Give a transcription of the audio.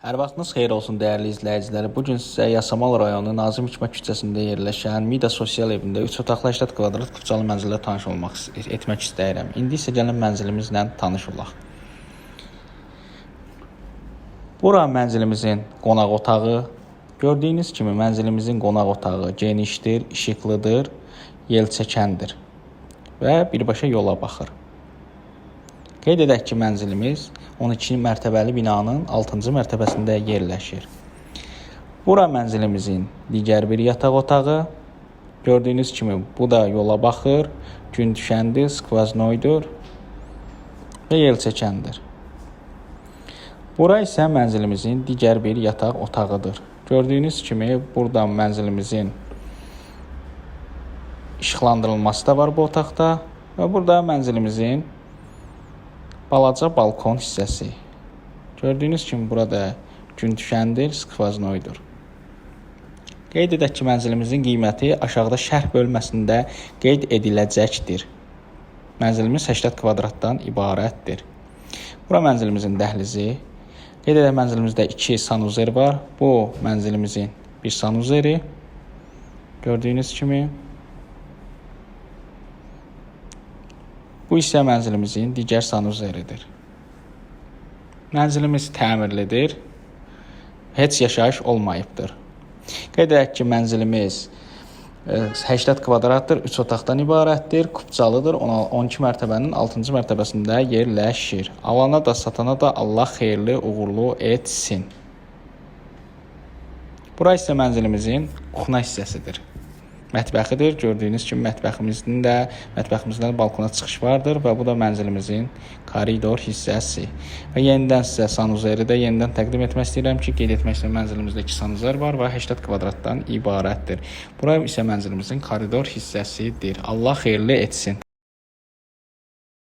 Hər vaxtınız xeyir olsun dəyərli izləyicilər. Bu gün sizə Yasamal rayonu Nazim Hikmət küçəsində yerləşən Mida sosial evində 3 otaqlı 80 kvadrat kupçalı mənzillə tanış olmaq etmək istəyirəm. İndi isə gəlin mənzilimizlə tanış olaq. Bura mənzilimizin qonaq otağı. Gördüyünüz kimi mənzilimizin qonaq otağı genişdir, işıqlıdır, yelçəkəndir və birbaşa yola baxır. Qeyd edək ki, mənzilimiz 12 mərtəbəli binanın 6-cı mərtəbəsində yerləşir. Bura mənzilimizin digər bir yataq otağı. Gördüyünüz kimi bu da yola baxır, gün düşəndir, skvaznoydur və yelçəkəndir. Bura isə mənzilimizin digər bir yataq otağıdır. Gördüyünüz kimi burada mənzilimizin işıqlandırılması da var bu otaqda və burada mənzilimizin balaca balkon hissəsi. Gördüyünüz kimi burada gün düşəndir, skvaznoydur. Qeyd edək ki, mənzilimizin qiyməti aşağıda şərh bölməsində qeyd ediləcəkdir. Mənzilimiz 80 kvadratdan ibarətdir. Bura mənzilimizin dəhlizi. Qeyd edək mənzilimizdə 2 sanuzer var. Bu mənzilimizin bir sanuzeri. Gördüyünüz kimi Bu isə mənzilimizin digər sanuzeridir. Mənzilimiz təmirlidir. Heç yaşayış olmayıbdır. Qeyd edək ki, mənzilimiz e, 80 kvadratdır, 3 otaqdan ibarətdir, kupçalıdır. 12 mərtəbənin 6-cı mərtəbəsində yerləşir. Alana da, satana da Allah xeyirli, uğurlu etsin. Bura isə mənzilimizin kuxna hissəsidir mətbəxidir. Gördüyünüz kimi mətbəximizin də mətbəximizdən balkona çıxış vardır və bu da mənzilimizin koridor hissəsi. Və yenidən sizə sanuzeri də yenidən təqdim etmək istəyirəm ki, qeyd etmək istəyirəm mənzilimizdə 2 sanuzer var və 80 kvadratdan ibarətdir. Bura isə mənzilimizin koridor hissəsidir. Allah xeyirli etsin.